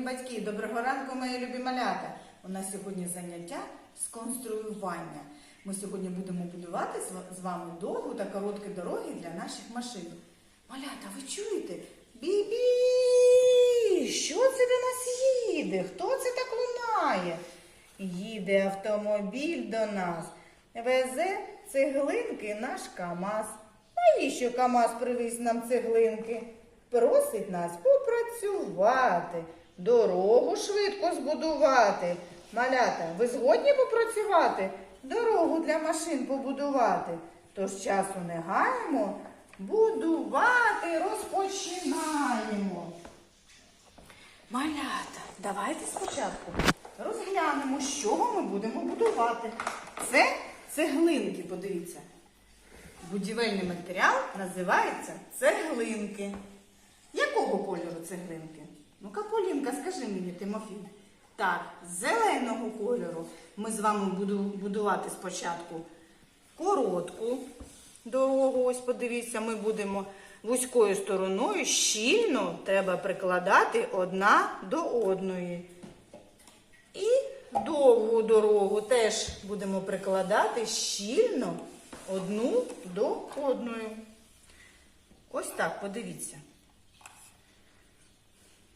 батьки, доброго ранку, мої любі малята. У нас сьогодні заняття з конструювання. Ми сьогодні будемо будувати з вами довгу та короткі дороги для наших машин. Малята, ви чуєте? Бі-бі! Що це до нас їде? Хто це так лунає? Їде автомобіль до нас. Везе цеглинки наш КАМАЗ. Навіщо КАМАЗ привіз нам цеглинки? Просить нас попрацювати, дорогу швидко збудувати. Малята, ви згодні попрацювати? Дорогу для машин побудувати. Тож часу не гаємо, будувати розпочинаємо. Малята, давайте спочатку розглянемо, з чого ми будемо будувати. Це цеглинки, подивіться. Будівельний матеріал називається цеглинки. Якого кольору цеглинки? Ну-ка, Полінка, скажи мені, Тимофій. Так, зеленого кольору. Ми з вами будемо будувати спочатку коротку дорогу. Ось подивіться, ми будемо вузькою стороною щільно треба прикладати одна до одної. І довгу дорогу теж будемо прикладати щільно одну до одної. Ось так, подивіться.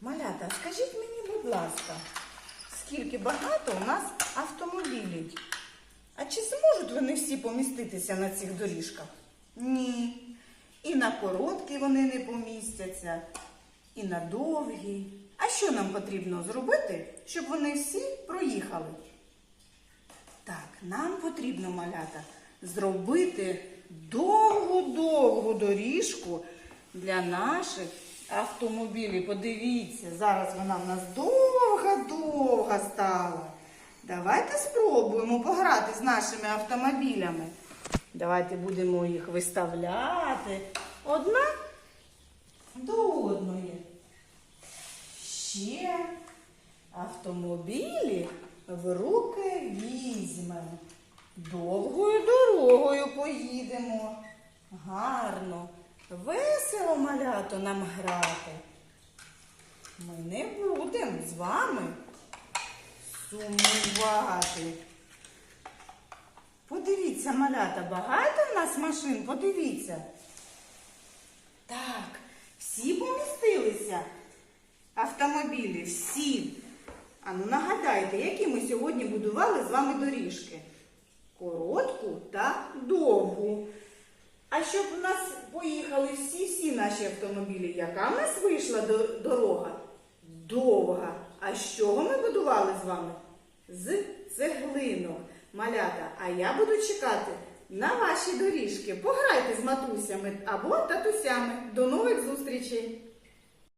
Малята, скажіть мені, будь ласка, скільки багато у нас автомобілів? А чи зможуть вони всі поміститися на цих доріжках? Ні. І на короткі вони не помістяться, і на довгі. А що нам потрібно зробити, щоб вони всі проїхали? Так, нам потрібно, малята, зробити довгу-довгу доріжку для наших автомобілів. Подивіться, зараз вона в нас довга-довга стала. Давайте спробуємо пограти з нашими автомобілями. Давайте будемо їх виставляти одна до одної. Ще автомобілі в руки візьмемо. Довгою дорогою поїдемо. Гарно, весело малято нам грати. Ми не будемо з вами сумувати. Подивіться, малята, багато в нас машин, подивіться. Так, всі помістилися. Автомобілі, всі. А ну нагадайте, які ми сьогодні будували з вами доріжки? Коротку та довгу. А щоб у нас поїхали всі-всі наші автомобілі, яка в нас вийшла до- дорога? Довга. А з чого ми будували з вами? З цеглинок. Малята, а я буду чекати на ваші доріжки. Пограйте з матусями або татусями. До нових зустрічей!